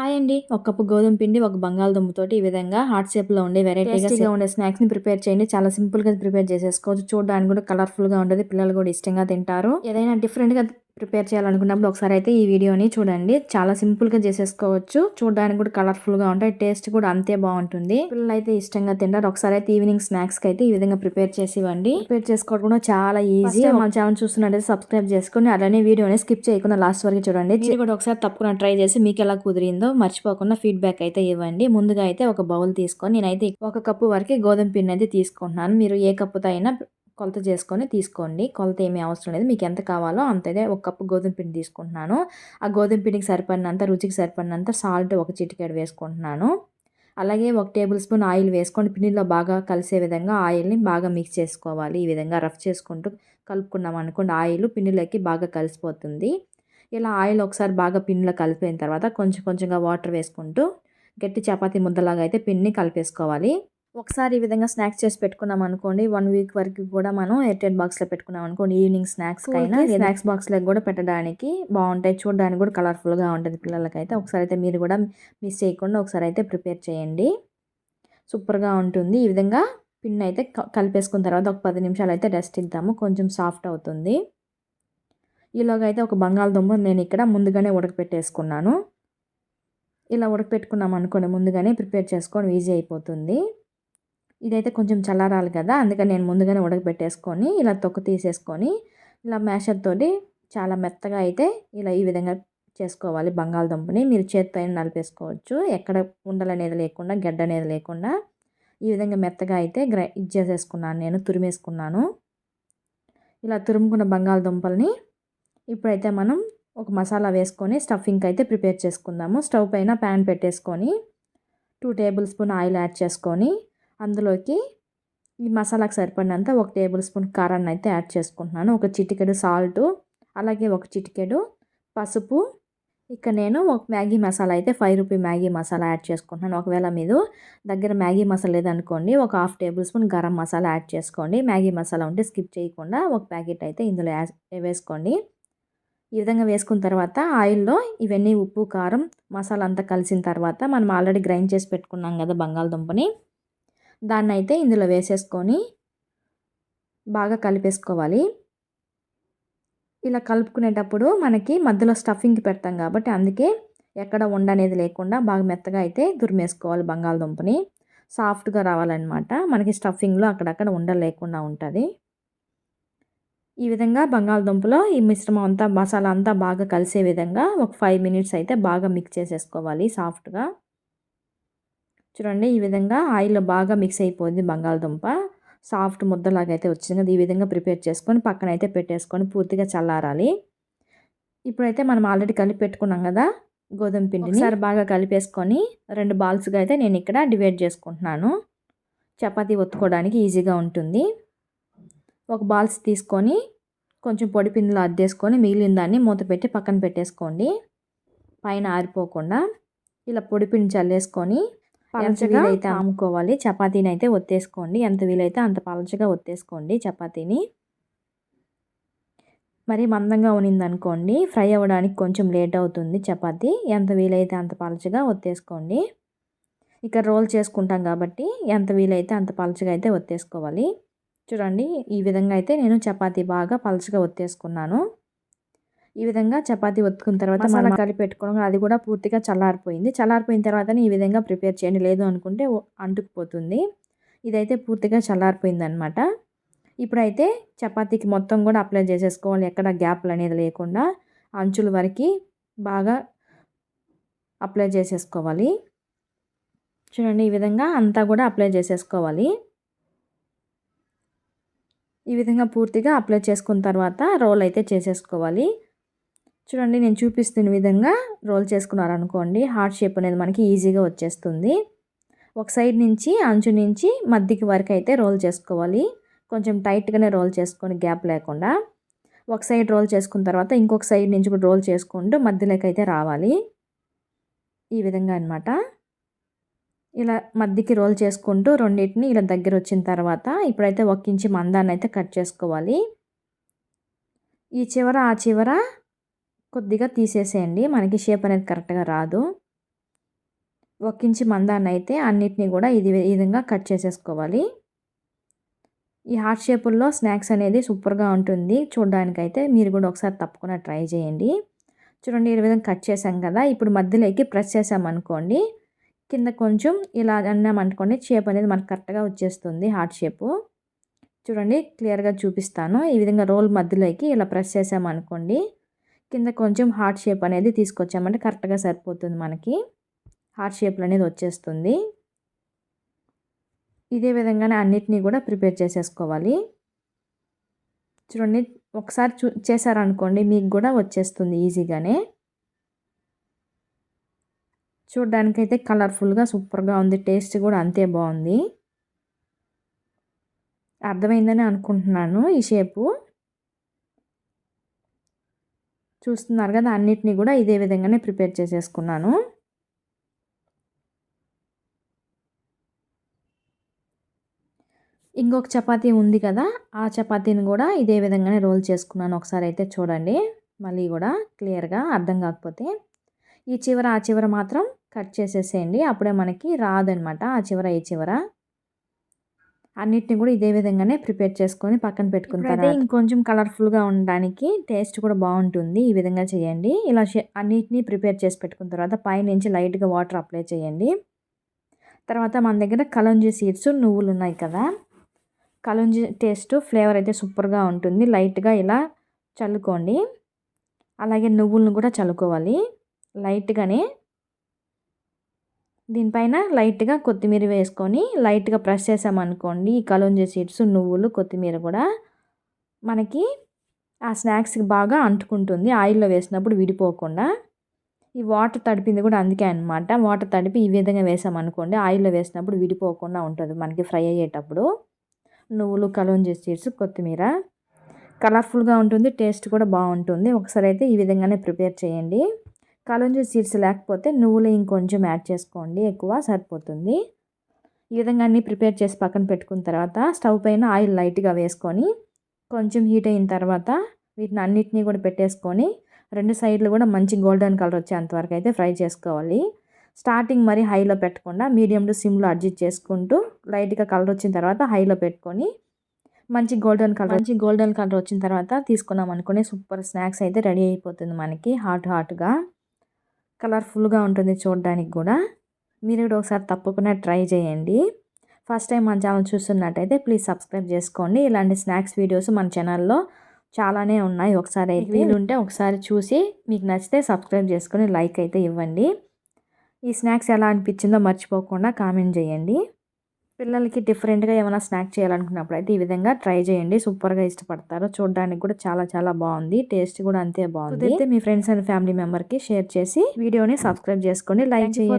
Hi అండి. ఒక cup గోధుమ పిండి ఒక బంగాళదుంపతోటి ఈ విధంగా హార్ట్ షేప్లో ఉండే వెరైటీగా ఉండే స్నాక్స్ని ప్రిపేర్ చేయండి. చాలా సింపుల్గా ప్రిపేర్ చేసేసుకోవచ్చు. చూడడానికి కూడా కలర్ఫుల్గా ఉంటుంది. పిల్లలు కూడా ఇష్టంగా తింటారు. ఏదైనా డిఫరెంట్గా ప్రిపేర్ చేయాలనుకున్నప్పుడు ఒకసారి అయితే ఈ వీడియోని చూడండి. చాలా సింపుల్గా చేసేసుకోవచ్చు. చూడడానికి కూడా కలర్ఫుల్గా ఉంటాయి. టేస్ట్ కూడా అంతే బాగుంటుంది. పిల్లలు అయితే ఇష్టంగా తింటారు. ఒకసారి అయితే ఈవినింగ్ స్నాక్స్కి అయితే ఈ విధంగా ప్రిపేర్ చేసి ఇవ్వండి ప్రిపేర్ చేసుకోవడం కూడా చాలా ఈజీ. మన ఛానల్ చూస్తున్నట్టు సబ్స్క్రైబ్ చేసుకుని అలానే వీడియోని స్కిప్ చేయకుండా లాస్ట్ వరకు చూడండి. కూడా ఒకసారి తప్పకుండా ట్రై చేసి మీకు ఎలా కుదిరిందో మర్చిపోకుండా ఫీడ్బ్యాక్ అయితే ఇవ్వండి. ముందుగా అయితే ఒక బౌల్ తీసుకొని నేనైతే ఒక కప్పు వరకు గోధుమ పిండి అయితే తీసుకుంటున్నాను. మీరు ఏ కప్పుతో అయినా కొలత చేసుకొని తీసుకోండి. కొలత ఏమీ అవసరం లేదు. మీకు ఎంత కావాలో అంతదే ఒక కప్పు గోధుమ పిండి తీసుకుంటున్నాను. ఆ గోధుమ పిండికి సరిపడినంత రుచికి సరిపడినంత సాల్ట్ ఒక చిటికెడు వేసుకుంటున్నాను. అలాగే ఒక టేబుల్ స్పూన్ ఆయిల్ వేసుకొని పిండిలో బాగా కలిసే విధంగా ఆయిల్ని బాగా మిక్స్ చేసుకోవాలి. ఈ విధంగా రఫ్ చేసుకుంటూ కలుపుకున్నాం అనుకోండి. ఆయిల్ పిండిలోకి బాగా కలిసిపోతుంది. ఇలా ఆయిల్ ఒకసారి బాగా పిండిలో కలిపిన తర్వాత కొంచెం కొంచెంగా వాటర్ వేసుకుంటూ గట్టి చపాతీ ముద్దలాగా అయితే పిండిని కలిపేసుకోవాలి. ఒకసారి ఈ విధంగా స్నాక్స్ చేసి పెట్టుకున్నాం అనుకోండి వన్ వీక్ వరకు కూడా మనం ఎయిర్టెల్ బాక్స్లో పెట్టుకున్నాం అనుకోండి ఈవినింగ్ స్నాక్స్ అయినా స్నాక్స్. బాక్స్లో కూడా పెట్టడానికి బాగుంటాయి. చూడడానికి కూడా కలర్ఫుల్గా ఉంటుంది పిల్లలకైతే. ఒకసారి అయితే మీరు కూడా మిస్ చేయకుండా ఒకసారి అయితే ప్రిపేర్ చేయండి. సూపర్గా ఉంటుంది. ఈ విధంగా పిన్ అయితే కలిపేసుకున్న తర్వాత ఒక పది నిమిషాలు అయితే రెస్ట్ ఇద్దాము. కొంచెం సాఫ్ట్ అవుతుంది. ఈలోగా అయితే ఒక బంగాళదుంప నేను ఇక్కడ ముందుగానే ఉడకపెట్టేసుకున్నాను. ఇలా ఉడకపెట్టుకున్నాం అనుకోండి ముందుగానే ప్రిపేర్ చేసుకొని ఈజీ అయిపోతుంది. ఇదైతే కొంచెం చల్లారాలి కదా అందుకని నేను ముందుగానే ఉడకబెట్టేసుకొని ఇలా తొక్కు తీసేసుకొని ఇలా మ్యాషర్ తోటి చాలా మెత్తగా అయితే ఇలా ఈ విధంగా చేసుకోవాలి బంగాళదుంపని. మీరు చేత్తో అయినా నలిపేసుకోవచ్చు. ఎక్కడ ఉండలు అనేది లేకుండా గడ్డ అనేది లేకుండా ఈ విధంగా మెత్తగా అయితే గ్రై ఇచ్చేసేసుకున్నాను నేను తురిమేసుకున్నాను. ఇలా తురుముకున్న బంగాళదుంపల్ని ఇప్పుడైతే మనం ఒక మసాలా వేసుకొని స్టఫింగ్కి అయితే ప్రిపేర్ చేసుకుందాము. స్టవ్ పైన ప్యాన్ పెట్టేసుకొని two tablespoon oil add చేసుకొని అందులోకి ఈ మసాలాకు సరిపడినంత ఒక టేబుల్ స్పూన్ కారాన్ని అయితే యాడ్ చేసుకుంటున్నాను. ఒక చిటికెడు సాల్ట్ అలాగే ఒక చిటికెడు పసుపు. ఇక నేను ఒక మ్యాగీ మసాలా అయితే five rupee Maggi masala add చేసుకుంటున్నాను. ఒకవేళ మీరు దగ్గర మ్యాగీ మసాలా లేదనుకోండి ఒక half tablespoon garam masala add చేసుకోండి. మ్యాగీ మసాలా ఉంటే స్కిప్ చేయకుండా ఒక ప్యాకెట్ అయితే ఇందులో వేసుకోండి. ఈ విధంగా వేసుకున్న తర్వాత ఆయిల్లో ఇవన్నీ ఉప్పు కారం మసాలా అంతా కలిసిన తర్వాత మనం ఆల్రెడీ గ్రైండ్ చేసి పెట్టుకున్నాం కదా బంగాళదుంపని దాన్ని అయితే ఇందులో వేసేసుకొని బాగా కలిపేసుకోవాలి. ఇలా కలుపుకునేటప్పుడు మనకి మధ్యలో స్టఫింగ్ పెడతాం కాబట్టి అందుకే ఎక్కడ ఉండనేది లేకుండా బాగా మెత్తగా అయితే దురిమేసుకోవాలి బంగాళదుంపని. సాఫ్ట్గా రావాలన్నమాట. మనకి స్టఫింగ్లో అక్కడక్కడ ఉండలేకుండా ఉంటుంది. ఈ విధంగా బంగాళదుంపలో ఈ మిశ్రమం అంతా మసాలా అంతా బాగా కలిసే విధంగా ఒక ఫైవ్ మినిట్స్ అయితే బాగా మిక్స్ చేసేసుకోవాలి సాఫ్ట్గా. చూడండి ఈ విధంగా ఆయిల్లో బాగా మిక్స్ అయిపోయింది బంగాళదుంప. సాఫ్ట్ ముద్దలాగా అయితే వచ్చింది. కదా ఈ విధంగా ప్రిపేర్ చేసుకొని పక్కన అయితే పెట్టేసుకొని పూర్తిగా చల్లారాలి. ఇప్పుడైతే మనం ఆల్రెడీ కలిపి పెట్టుకున్నాం కదా గోధుమ పిండిని. ఒకసారి బాగా కలిపేసుకొని రెండు బాల్స్గా అయితే నేను ఇక్కడ డివైడ్ చేసుకుంటున్నాను. చపాతీ ఒత్తుకోవడానికి ఈజీగా ఉంటుంది. ఒక బాల్స్ తీసుకొని కొంచెం పొడి పిండిలో అద్దేసుకొని మిగిలిన దాన్ని మూత పెట్టి పక్కన పెట్టేసుకోండి. పైన ఆరిపోకుండా ఇలా పొడి పిండి చల్లేసుకొని పలచగా అయితే అమ్ముకోవాలి చపాతీని అయితే ఒత్తేసుకోండి. ఎంత వీలైతే అంత పలచగా ఒత్తేసుకోండి చపాతీని. మరి మందంగా అనుకోండి ఫ్రై అవ్వడానికి కొంచెం లేట్ అవుతుంది చపాతీ. ఎంత వీలైతే అంత పలచగా ఒత్తేసుకోండి. ఇక రోల్ చేసుకుంటాం కాబట్టి ఎంత వీలైతే అంత పలచగా అయితే ఒత్తేసుకోవాలి. చూడండి ఈ విధంగా అయితే నేను చపాతీ బాగా పలచగా ఒత్తేసుకున్నాను. ఈ విధంగా చపాతీ ఒత్తుకున్న తర్వాత మనం కలిపి పెట్టుకోవడం అది కూడా పూర్తిగా చల్లారిపోయింది. చల్లారిపోయిన తర్వాత ఈ విధంగా ప్రిపేర్ చేయండి. లేదు అనుకుంటే అంటుకుపోతుంది. ఇదైతే పూర్తిగా చల్లారిపోయింది అనమాట ఇప్పుడైతే చపాతీకి మొత్తం కూడా అప్లై చేసేసుకోవాలి. ఎక్కడ గ్యాప్లు అనేది లేకుండా అంచుల వరకు బాగా అప్లై చేసేసుకోవాలి. చూడండి ఈ విధంగా అంతా కూడా అప్లై చేసేసుకోవాలి. ఈ విధంగా పూర్తిగా అప్లై చేసుకున్న తర్వాత రోల్ అయితే చేసేసుకోవాలి. చూడండి నేను చూపిస్తున్న విధంగా రోల్ చేసుకున్నారనుకోండి హార్ట్ షేప్ అనేది మనకి ఈజీగా వచ్చేస్తుంది. ఒక సైడ్ నుంచి అంచు నుంచి మధ్యకి వరకు అయితే రోల్ చేసుకోవాలి. కొంచెం టైట్గానే రోల్ చేసుకొని గ్యాప్ లేకుండా. ఒక సైడ్ రోల్ చేసుకున్న తర్వాత ఇంకొక సైడ్ నుంచి కూడా రోల్ చేసుకుంటూ మధ్యలోకి అయితే రావాలి. ఈ విధంగా అనమాట ఇలా మధ్యకి రోల్ చేసుకుంటూ రెండింటిని ఇలా దగ్గర వచ్చిన తర్వాత ఇప్పుడైతే ఒక ఇంచి మందాన్ని అయితే కట్ చేసుకోవాలి. ఈ చివర ఆ చివర కొద్దిగా తీసేసేయండి. మనకి షేప్ అనేది కరెక్ట్గా రాదు. ఒక ఇంచి మందాన్ని అయితే అన్నిటినీ కూడా ఇది ఈ విధంగా కట్ చేసేసుకోవాలి. ఈ హార్ట్ షేపుల్లో స్నాక్స్ అనేది సూపర్గా ఉంటుంది. చూడడానికైతే మీరు కూడా ఒకసారి తప్పకుండా ట్రై చేయండి. చూడండి ఈ విధంగా కట్ చేసాం కదా! ఇప్పుడు మధ్యలోకి ప్రెస్ చేసామనుకోండి కింద కొంచెం ఇలా అన్నామనుకోండి షేప్ అనేది మనకు కరెక్ట్గా వచ్చేస్తుంది హార్ట్ షేపు. చూడండి క్లియర్గా చూపిస్తాను. ఈ విధంగా రోల్ మధ్యలోకి ఇలా ప్రెస్ చేసామనుకోండి కింద కొంచెం హార్ట్ షేప్ అనేది తీసుకొచ్చామంటే కరెక్ట్గా సరిపోతుంది మనకి. హార్ట్ షేప్లు అనేది వచ్చేస్తుంది. ఇదే విధంగానే అన్నిటినీ కూడా ప్రిపేర్ చేసేసుకోవాలి. చూడండి ఒకసారి చూ చేశారనుకోండి మీకు కూడా వచ్చేస్తుంది ఈజీగానే. చూడ్డానికైతే కలర్ఫుల్గా సూపర్గా ఉంది. టేస్ట్ కూడా అంతే బాగుంది. అర్థమైందని అనుకుంటున్నాను ఈ షేపు. చూస్తున్నారు కదా అన్నిటినీ కూడా ఇదే విధంగానే ప్రిపేర్ చేసేసుకున్నాను. ఇంకొక చపాతీ ఉంది కదా ఆ చపాతీని కూడా ఇదే విధంగానే రోల్ చేసుకున్నాను. ఒకసారి అయితే చూడండి మళ్ళీ కూడా క్లియర్గా అర్థం కాకపోతే. ఈ చివర ఆ చివర మాత్రం కట్ చేసేసేయండి. అప్పుడే మనకి రాదనమాట ఆ చివర ఈ చివర. అన్నిటిని కూడా ఇదే విధంగానే ప్రిపేర్ చేసుకొని పక్కన పెట్టుకుంటారు ఇంకొంచెం కలర్ఫుల్గా ఉండడానికి టేస్ట్ కూడా బాగుంటుంది ఈ విధంగా చేయండి. ఇలా అన్నిటినీ ప్రిపేర్ చేసి పెట్టుకున్న తర్వాత పైనుంచి లైట్గా వాటర్ అప్లై చేయండి. తర్వాత మన దగ్గర కలంజీ సీడ్స్ నువ్వులు ఉన్నాయి కదా కలంజీ టేస్ట్ ఫ్లేవర్ అయితే సూపర్గా ఉంటుంది. లైట్గా ఇలా చల్లుకోండి. అలాగే నువ్వులను కూడా చల్లుకోవాలి. లైట్గానే దీనిపైన లైట్గా కొత్తిమీర వేసుకొని లైట్గా ప్రెస్ చేసామనుకోండి ఈ కలోంజీ సీడ్స్ నువ్వులు కొత్తిమీర కూడా మనకి ఆ స్నాక్స్కి బాగా అంటుకుంటుంది. ఆయిల్లో వేసినప్పుడు విడిపోకుండా. ఈ వాటర్ తడిపింది కూడా అందుకే అనమాట వాటర్ తడిపి ఈ విధంగా వేసామనుకోండి ఆయిల్లో వేసినప్పుడు విడిపోకుండా ఉంటుంది మనకి ఫ్రై అయ్యేటప్పుడు. నువ్వులు కలోంజీ సీడ్స్ కొత్తిమీర కలర్ఫుల్గా ఉంటుంది టేస్ట్ కూడా బాగుంటుంది. ఒకసారి అయితే ఈ విధంగానే ప్రిపేర్ చేయండి. కలంజీ సీడ్స్ లేకపోతే నువ్వులు ఇంకొంచెం యాడ్ చేసుకోండి ఎక్కువ సరిపోతుంది. ఈ విధంగా అన్నీ ప్రిపేర్ చేసి పక్కన పెట్టుకున్న తర్వాత స్టవ్ పైన ఆయిల్ లైట్గా వేసుకొని కొంచెం హీట్ అయిన తర్వాత వీటిని అన్నిటినీ కూడా పెట్టేసుకొని రెండు సైడ్లు కూడా మంచి గోల్డెన్ కలర్ వచ్చేంతవరకు అయితే ఫ్రై చేసుకోవాలి. స్టార్టింగ్ మరి హైలో పెట్టకుండా మీడియం టు సిమ్లో అడ్జస్ట్ చేసుకుంటూ లైట్గా కలర్ వచ్చిన తర్వాత హైలో పెట్టుకొని మంచి గోల్డెన్ కలర్ మంచి గోల్డెన్ కలర్ వచ్చిన తర్వాత తీసుకున్నాం అనుకునే సూపర్ స్నాక్స్ అయితే రెడీ అయిపోతుంది మనకి హాట్ హాట్గా. కలర్ఫుల్గా ఉంటుంది చూడడానికి కూడా. మీరు కూడా ఒకసారి తప్పకుండా ట్రై చేయండి. ఫస్ట్ టైం మన ఛానల్ చూస్తున్నట్టయితే ప్లీజ్ సబ్స్క్రైబ్ చేసుకోండి. ఇలాంటి స్నాక్స్ వీడియోస్ మన ఛానల్లో చాలానే ఉన్నాయి. ఒకసారి అయితే వీలుంటే ఒకసారి చూసి మీకు నచ్చితే సబ్స్క్రైబ్ చేసుకొని లైక్ అయితే ఇవ్వండి. ఈ స్నాక్స్ ఎలా అనిపించిందో మర్చిపోకుండా కామెంట్ చేయండి. పిల్లలకి డిఫరెంట్గా ఏమైనా స్నాక్ చేయాలనుకున్నప్పుడు అయితే ఈ విధంగా ట్రై చేయండి. సూపర్గా ఇష్టపడతారు. చూడడానికి కూడా చాలా చాలా బాగుంది. టేస్ట్ కూడా అంతే బాగుంది. అయితే మీ ఫ్రెండ్స్ అండ్ ఫ్యామిలీ మెంబర్కి షేర్ చేసి వీడియోని సబ్స్క్రైబ్ చేసుకోండి. లైక్ చేయండి.